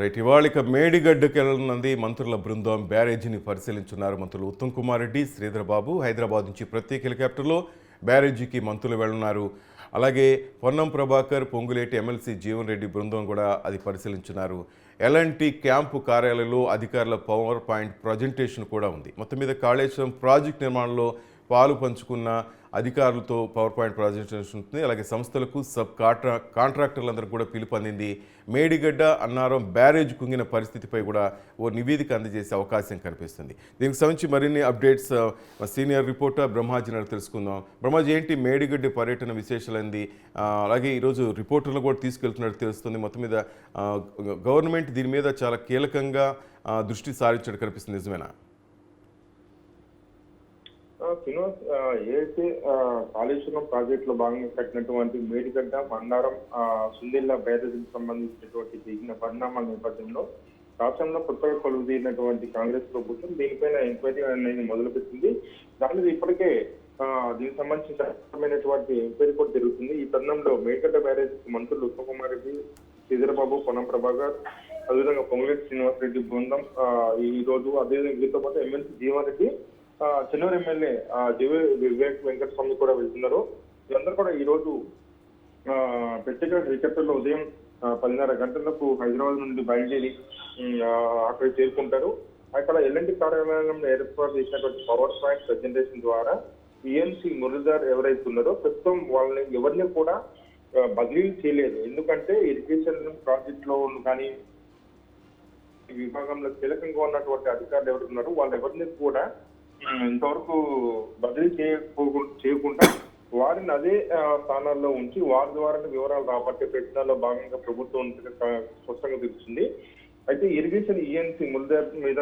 Right ఇవాళ ఇక మేడిగడ్డకి మంత్రుల బృందం బ్యారేజీని పరిశీలించున్నారు మంత్రులు ఉత్తమ్ కుమార్ రెడ్డి శ్రీధర్ బాబు హైదరాబాద్ నుంచి ప్రత్యేక హెలికాప్టర్లో బ్యారేజీకి మంత్రులు వెళ్ళున్నారు అలాగే పొన్నం ప్రభాకర్ పొంగులేటి ఎమ్మెల్సీ జీవన్ రెడ్డి బృందం కూడా అది పరిశీలించున్నారు. ఎలాంటి క్యాంపు కార్యాలయంలో అధికారుల పవర్ పాయింట్ ప్రజెంటేషన్ కూడా ఉంది. మొత్తం మీద కాళేశ్వరం ప్రాజెక్ట్ నిర్మాణంలో పాలు పంచుకున్న అధికారులతో పవర్ పాయింట్ ప్రజెంటేషన్ ఉంటుంది అలాగే సంస్థలకు సబ్ కాంట్రా కాంట్రాక్టర్లందరికీ కూడా పిలుపు అందింది. మేడిగడ్డ అన్నారం బ్యారేజ్ కుంగిన పరిస్థితిపై కూడా ఓ నివేదిక అందజేసే అవకాశం కనిపిస్తుంది. దీనికి సంబంధించి మరిన్ని అప్డేట్స్ సీనియర్ రిపోర్టర్ బ్రహ్మాజీ నడు తెలుసుకుందాం. బ్రహ్మాజీ ఏంటి మేడిగడ్డ పర్యటన విశేషాలంది అలాగే ఈరోజు రిపోర్టర్లు కూడా తీసుకెళ్తున్నట్టు తెలుస్తుంది. మొత్తం మీద గవర్నమెంట్ దీని మీద చాలా కీలకంగా దృష్టి సారించడం కనిపిస్తుంది. నిజమేనా? శ్రీనివాస్ ఆ, ఏదైతే కాళేశ్వరం ప్రాజెక్ట్లో భాగంగా కట్టినటువంటి మేడిగడ్డ మందారం సుందిల్లా సుందిల్ల బ్యారేజీకి సంబంధించినటువంటి దిగిన పరిణామాల నేపథ్యంలో రాష్ట్రంలో కొత్తగా కొలువుదీరినటువంటి కాంగ్రెస్ ప్రభుత్వం దీనిపైన ఎంక్వైరీ అనేది మొదలుపెట్టింది. దానిలో ఇప్పటికే దీనికి సంబంధించిన ఎంక్వైరీ కూడా జరుగుతుంది. ఈ తరుణంలో మేడిగడ్డ బ్యారేజ్ మంత్రులు ఉత్తమకుమార్ రెడ్డి శ్రీధరబాబు పొన్నం ప్రభాకర్ అదేవిధంగా పొంగులేటి శ్రీనివాస రెడ్డి బృందం ఈ రోజు అదేవిధంగా వీరితో పాటు ఎమ్మెల్సీ జీవారెడ్డి చెల్లూరు ఎమ్మెల్యే ఆ, వివేక్ వెంకట స్వామి కూడా వెళ్తున్నారు. వీళ్ళందరూ కూడా ఈ రోజు ప్రత్యేక క్రికెటర్లో ఉదయం పదిన్నర గంటలకు హైదరాబాద్ నుండి బయలుదేరి అక్కడ చేరుకుంటారు. అక్కడ ఎల్ఎన్టీ కార్యాలయంలో ఏర్పాటు చేసినటువంటి పవర్ పాయింట్ ప్రెజెంటేషన్ ద్వారా ఈఎన్సీ మురళీధర్ ఎవరైతే ఉన్నారో ప్రస్తుతం వాళ్ళని ఎవరిని కూడా బదిలీ బదిలీలు చేయలేదు. ఎందుకంటే ఇరిగేషన్ ప్రాజెక్ట్లో కానీ ఈ విభాగంలో కీలకంగా ఉన్నటువంటి అధికారులు ఎవరు ఉన్నారు వాళ్ళు ఎవరిని కూడా ఇంతవరకు బదిలీ చేయకపోకుండా చేయకుండా వారిని అదే స్థానాల్లో ఉంచి వారి ద్వారా వివరాలు రాబట్టే ప్రయత్నాల్లో భాగంగా ప్రభుత్వం స్పష్టంగా తెలుస్తుంది. అయితే ఇరిగేషన్ ఈఎన్సీ ముల్దర్ మీద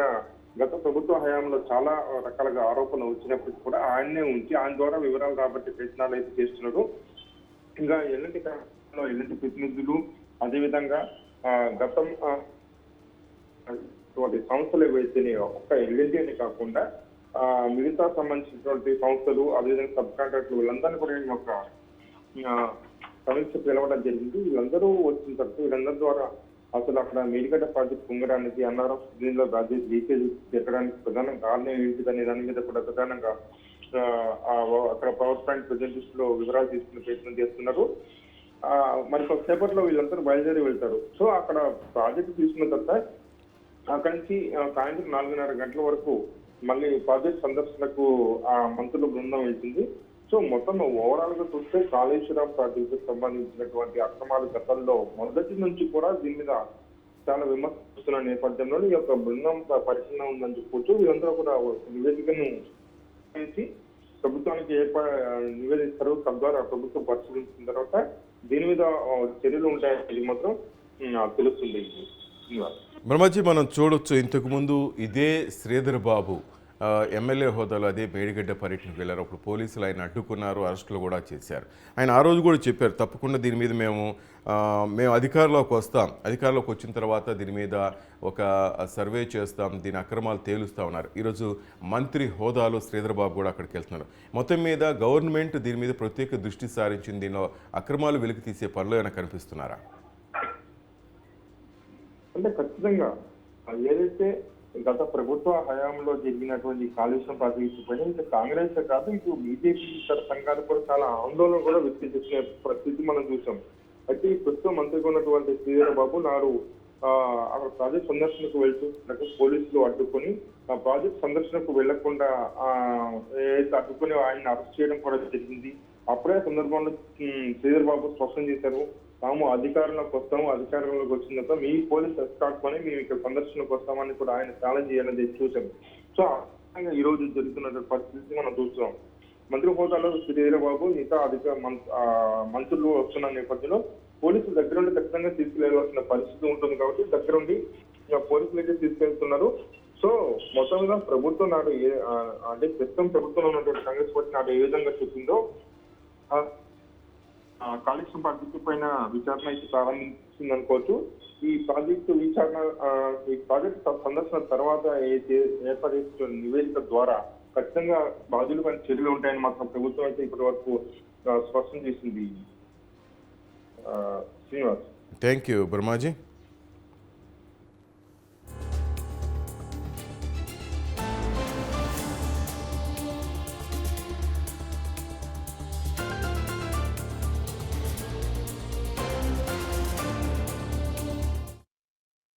గత ప్రభుత్వ హయాంలో చాలా రకాలుగా ఆరోపణలు వచ్చినప్పటికీ కూడా ఆయన్నే ఉంచి ఆయన ద్వారా వివరాలు రాబట్టే ప్రయత్నాలు అయితే చేస్తున్నారు. ఇంకా ఎలాంటి ఎలాంటి ప్రతినిధులు అదేవిధంగా గతం సంస్థలు ఏవైతే ఒక్క ఎల్ఎన్టీ అని కాకుండా మిగతా సంబంధించినటువంటి సంస్థలు అదేవిధంగా సబ్ కాంట్రాక్టులు వీళ్ళందరినీ కూడా నేను ఒక సమీక్ష పిలవడం జరిగింది. వీళ్ళందరూ వచ్చిన తర్వాత వీళ్ళందరి ద్వారా అసలు అక్కడ మేడిగడ్డ ప్రాజెక్ట్ పొంగడానికి అన్నారం దీనిలో ప్రాజెక్ట్ లీకేజ్ జరగడానికి ప్రధాన కారణం ఏంటిదనే దాని మీద కూడా ప్రధానంగా అక్కడ పవర్ పాయింట్ ప్రజెంటేషన్లో వివరాలు తీసుకునే ప్రయత్నం చేస్తున్నారు. ఆ, మరి కొద్దిసేపట్లో వీళ్ళందరూ బయలుదేరి వెళ్తారు. సో అక్కడ ప్రాజెక్ట్ తీసుకున్న తర్వాత అక్కడి నుంచి సాయంత్రం నాలుగున్నర గంటల వరకు మళ్ళీ ప్రాజెక్ట్ సందర్శనకు ఆ మంత్రుల బృందం వెళ్తుంది. సో మొత్తం ఓవరాల్గా చూస్తే కాళేశ్వరం ప్రాజెక్టు సంబంధించినటువంటి అక్రమాలు గతంలో మొదటి నుంచి కూడా దీని మీద చాలా విమర్శిస్తున్న నేపథ్యంలో ఈ యొక్క బృందం పరిశీలన ఉందని చెప్పుకోవచ్చు వీరందరూ కూడా నివేదికను చేసి ప్రభుత్వానికి ఏ నివేదిస్తారు. తద్వారా ప్రభుత్వం పరిశీలించిన తర్వాత దీని మీద చర్యలు ఉంటాయని మాత్రం తెలుస్తుంది. ధన్యవాదాలు. బ్రహ్మజీ మనం చూడొచ్చు ఇంతకుముందు ఇదే శ్రీధర్ బాబు ఎమ్మెల్యే హోదాలో అదే మేడిగడ్డ పర్యటనకు వెళ్ళారు. అప్పుడు పోలీసులు ఆయన అడ్డుకున్నారు అరెస్టులు కూడా చేశారు. ఆయన ఆ రోజు కూడా చెప్పారు తప్పకుండా దీని మీద మేము మేము అధికారంలోకి వస్తాం. అధికారంలోకి వచ్చిన తర్వాత దీని మీద ఒక సర్వే చేస్తాం దీని అక్రమాలు తేలుస్తా ఉన్నారు. ఈరోజు మంత్రి హోదాలో శ్రీధర్ బాబు కూడా అక్కడికి వెళ్తున్నారు. మొత్తం మీద గవర్నమెంట్ దీని మీద ప్రత్యేక దృష్టి సారించింది. దీనిలో అక్రమాలు వెలికి తీసే పనులు ఏమైనా కనిపిస్తున్నారా? అంటే ఖచ్చితంగా ఏదైతే గత ప్రభుత్వ హయాంలో జరిగినటువంటి కాలుష్యం ప్రాజెక్టు పైన కాంగ్రెస్ కాదు ఇటు బీజేపీ ఇతర సంఘాలు కూడా చాలా ఆందోళన కూడా వ్యక్తి చేసిన పరిస్థితి మనం చూసాం. అయితే ఈ ప్రస్తుతం మంత్రిగా ఉన్నటువంటి శ్రీధరబాబు నాడు ఆ, అక్కడ ప్రాజెక్ట్ సందర్శనకు వెళ్తూ పోలీసులు అడ్డుకొని ఆ ప్రాజెక్ట్ సందర్శనకు వెళ్ళకుండా ఏదైతే అడ్డుకొని ఆయన అరెస్ట్ చేయడం కూడా జరిగింది. అప్పుడే సందర్భంలో శ్రీధర్ బాబు స్పష్టం చేశారు. తాము అధికారంలోకి వస్తాము అధికారంలోకి వచ్చిన తర్వాత మీ పోలీస్ ఎస్కాట్ కొని మేము ఇక్కడ సందర్శనకు వస్తామని కూడా ఆయన ఛాలెంజ్ చేయాలని చూసాం సో ఈ రోజు జరుగుతున్న పరిస్థితి మనం చూస్తున్నాం. మంత్రి హోదాలో శ్రీధర ఇంకా అధిక మంత్రులు వస్తున్న నేపథ్యంలో పోలీసులు దగ్గరుండి ఖచ్చితంగా తీసుకెళ్ళాల్సిన పరిస్థితి ఉంటుంది కాబట్టి దగ్గరుండి ఉండి పోలీసులు అయితే తీసుకెళ్తున్నారు. సో మొత్తంగా ప్రభుత్వం నాడు ఏ- అంటే ప్రస్తుతం ప్రభుత్వంలో ఉన్నటువంటి కాంగ్రెస్ పార్టీ నాడు ఏ విధంగా చెప్పిందో కాళేశ్వరం ప్రాజెక్టు పైన విచారణ అయితే ప్రారంభించింది అనుకోవచ్చు. ఈ ప్రాజెక్టు విచారణ ఈ ప్రాజెక్టు సందర్శన తర్వాత ఏ- నివేదిక ద్వారా ఖచ్చితంగా బాధ్యులు పైన చర్యలు ఉంటాయని మాత్రం ప్రభుత్వం అయితే ఇప్పటి వరకు స్పష్టం చేసింది. ఆ, శ్రీనివాస్. Thank you Brahmaji